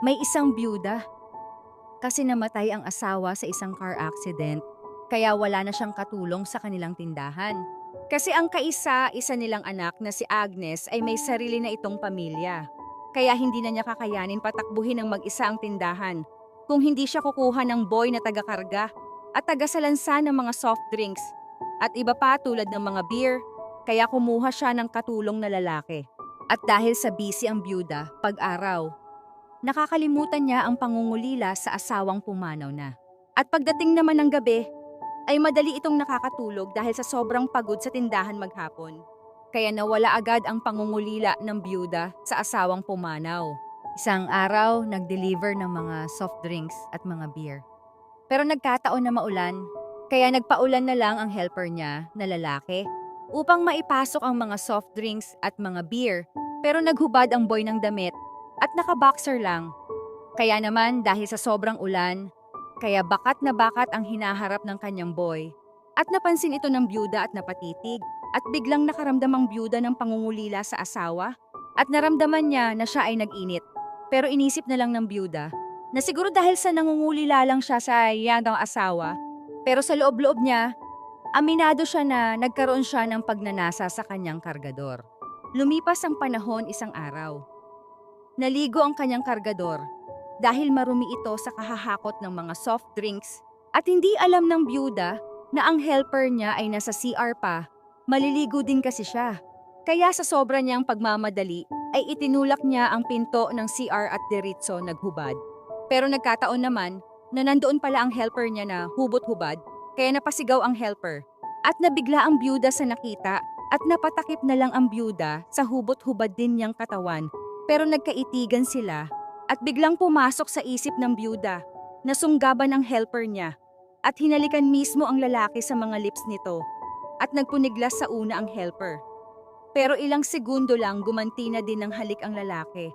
May isang byuda. Kasi namatay ang asawa sa isang car accident, kaya wala na siyang katulong sa kanilang tindahan. Kasi ang kaisa, isa nilang anak na si Agnes ay may sarili na itong pamilya. Kaya hindi na niya kakayanin patakbuhin ng mag-isa ang tindahan kung hindi siya kukuha ng boy na taga-karga at taga-salansa ng mga soft drinks at iba pa tulad ng mga beer, kaya kumuha siya ng katulong na lalaki. At dahil sa busy ang byuda, pag-araw, nakakalimutan niya ang pangungulila sa asawang pumanaw na. At pagdating naman ng gabi, ay madali itong nakakatulog dahil sa sobrang pagod sa tindahan maghapon. Kaya nawala agad ang pangungulila ng byuda sa asawang pumanaw. Isang araw, nag-deliver ng mga soft drinks at mga beer. Pero nagkataon na maulan, kaya nagpaulan na lang ang helper niya na lalaki upang maipasok ang mga soft drinks at mga beer. Pero naghubad ang boy ng damit at nakaboxer lang. Kaya naman dahil sa sobrang ulan, kaya bakat na bakat ang hinaharap ng kanyang boy. At napansin ito ng byuda at napatitig. At biglang nakaramdam ang byuda ng pangungulila sa asawa. At naramdaman niya na siya ay nag-init. Pero inisip na lang ng byuda na siguro dahil sa nangungulila lang siya sa yandang asawa. Pero sa loob-loob niya, aminado siya na nagkaroon siya ng pagnanasa sa kanyang kargador. Lumipas ang panahon isang araw. Naligo ang kanyang kargador dahil marumi ito sa kahahakot ng mga soft drinks at hindi alam ng byuda na ang helper niya ay nasa CR pa. Maliligo din kasi siya. Kaya sa sobra niyang pagmamadali ay itinulak niya ang pinto ng CR at diritso naghubad. Pero nagkataon naman na nandoon pala ang helper niya na hubot-hubad kaya napasigaw ang helper. At nabigla ang byuda sa nakita at napatakip na lang ang byuda sa hubot-hubad din niyang katawan. Pero nagkaitigan sila at biglang pumasok sa isip ng byuda na sunggaban ang helper niya at hinalikan mismo ang lalaki sa mga lips nito at nagpuniglas sa una ang helper. Pero ilang segundo lang gumanti na din ng halik ang lalaki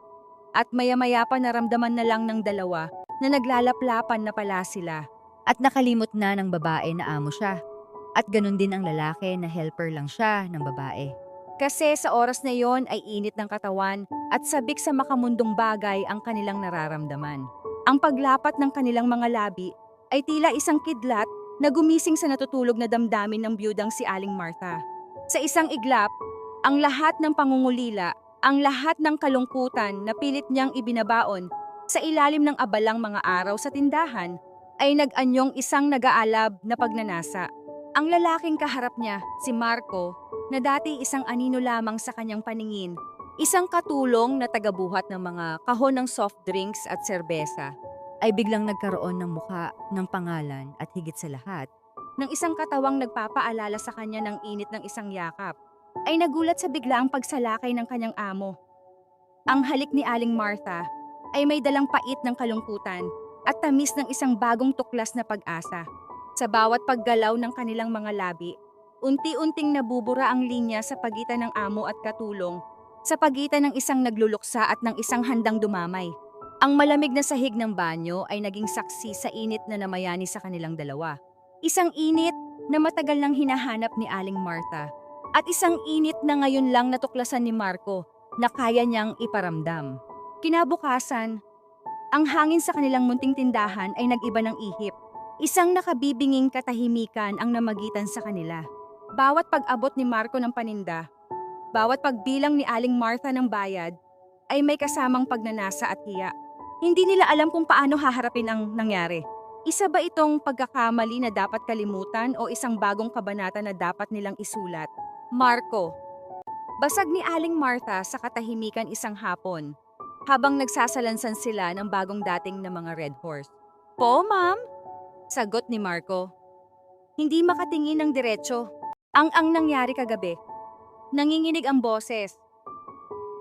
at maya-maya pa naramdaman na lang ng dalawa na naglalaplapan na pala sila at nakalimot na ng babae na amo siya. At ganun din ang lalaki na helper lang siya ng babae. Kasi sa oras na yon ay init ng katawan at sabik sa makamundong bagay ang kanilang nararamdaman. Ang paglapat ng kanilang mga labi ay tila isang kidlat na gumising sa natutulog na damdamin ng biyudang si Aling Martha. Sa isang iglap, ang lahat ng pangungulila, ang lahat ng kalungkutan na pilit niyang ibinabaon sa ilalim ng abalang mga araw sa tindahan ay nag-anyong isang nag-aalab na pagnanasa. Ang lalaking kaharap niya, si Marco, na dati isang anino lamang sa kanyang paningin, isang katulong na tagabuhat ng mga kahon ng soft drinks at serbesa, ay biglang nagkaroon ng muka, ng pangalan at higit sa lahat, ng isang katawang nagpapaalala sa kanya ng init ng isang yakap, ay nagulat sa biglaang pagsalakay ng kanyang amo. Ang halik ni Aling Martha ay may dalang pait ng kalungkutan at tamis ng isang bagong tuklas na pag-asa. Sa bawat paggalaw ng kanilang mga labi, unti-unting nabubura ang linya sa pagitan ng amo at katulong, sa pagitan ng isang nagluluksa at ng isang handang dumamay. Ang malamig na sahig ng banyo ay naging saksi sa init na namayani sa kanilang dalawa. Isang init na matagal nang hinahanap ni Aling Martha at isang init na ngayon lang natuklasan ni Marco na kaya niyang iparamdam. Kinabukasan, ang hangin sa kanilang munting tindahan ay nag-iba ng ihip. Isang nakabibinging katahimikan ang namagitan sa kanila. Bawat pag-abot ni Marco ng paninda, bawat pagbilang ni Aling Martha ng bayad, ay may kasamang pagnanasa at hiya. Hindi nila alam kung paano haharapin ang nangyari. Isa ba itong pagkakamali na dapat kalimutan o isang bagong kabanata na dapat nilang isulat? Marco. Basag ni Aling Martha sa katahimikan isang hapon, habang nagsasalansan sila ng bagong dating na mga Red Horse. Po, ma'am? Sagot ni Marco. Hindi makatingin ng diretsyo. Ang ang nangyari kagabi. Nanginginig ang boses.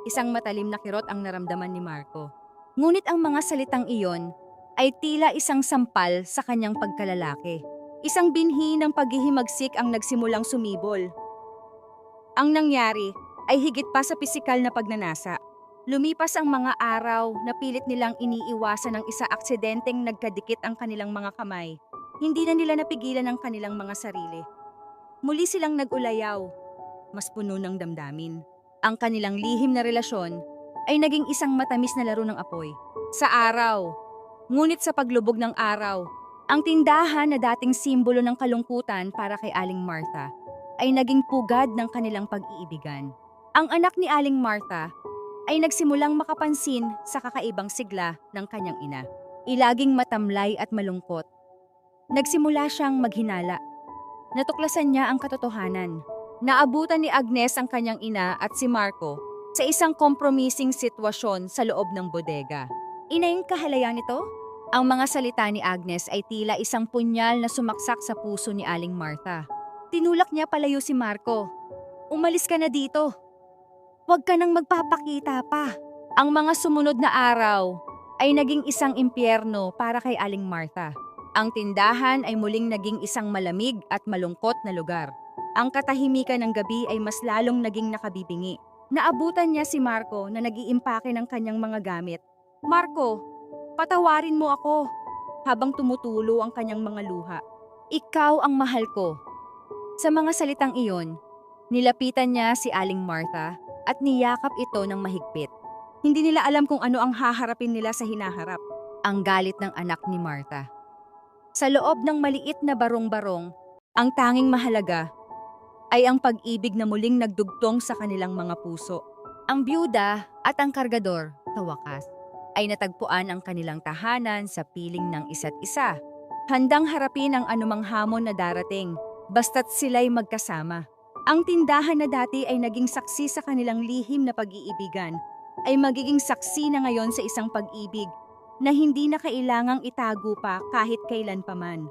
Isang matalim na kirot ang naramdaman ni Marco. Ngunit ang mga salitang iyon ay tila isang sampal sa kanyang pagkalalaki. Isang binhi ng paghihimagsik ang nagsimulang sumibol. Ang nangyari ay higit pa sa pisikal na pagnanasa. Lumipas ang mga araw na pilit nilang iniiwasan ng isa aksidenteng nagkadikit ang kanilang mga kamay. Hindi na nila napigilan ang kanilang mga sarili. Muli silang nag-ulayaw, mas puno ng damdamin. Ang kanilang lihim na relasyon ay naging isang matamis na laro ng apoy. Sa araw, ngunit sa paglubog ng araw, ang tindahan na dating simbolo ng kalungkutan para kay Aling Martha ay naging pugad ng kanilang pag-iibigan. Ang anak ni Aling Martha ay nagsimulang makapansin sa kakaibang sigla ng kanyang ina. Ilaging matamlay at malungkot. Nagsimula siyang maghinala. Natuklasan niya ang katotohanan. Naabutan ni Agnes ang kanyang ina at si Marco sa isang kompromising sitwasyon sa loob ng bodega. Inayang kahalayan nito? Ang mga salita ni Agnes ay tila isang punyal na sumaksak sa puso ni Aling Martha. Tinulak niya palayo si Marco. Umalis ka na dito. Huwag ka nang magpapakita pa. Ang mga sumunod na araw ay naging isang impyerno para kay Aling Martha. Ang tindahan ay muling naging isang malamig at malungkot na lugar. Ang katahimikan ng gabi ay mas lalong naging nakabibingi. Naabutan niya si Marco na nag-iimpake ng kanyang mga gamit. Marco, patawarin mo ako habang tumutulo ang kanyang mga luha. Ikaw ang mahal ko. Sa mga salitang iyon, nilapitan niya si Aling Martha at niyakap ito ng mahigpit. Hindi nila alam kung ano ang haharapin nila sa hinaharap. Ang galit ng anak ni Martha. Sa loob ng maliit na barong-barong, ang tanging mahalaga ay ang pag-ibig na muling nagdugtong sa kanilang mga puso. Ang byuda at ang kargador, sa wakas, ay natagpuan ang kanilang tahanan sa piling ng isa't isa. Handang harapin ang anumang hamon na darating, basta't sila'y magkasama. Ang tindahan na dati ay naging saksi sa kanilang lihim na pag-iibigan, ay magiging saksi na ngayon sa isang pag-ibig na hindi na kailangang itago pa kahit kailan paman.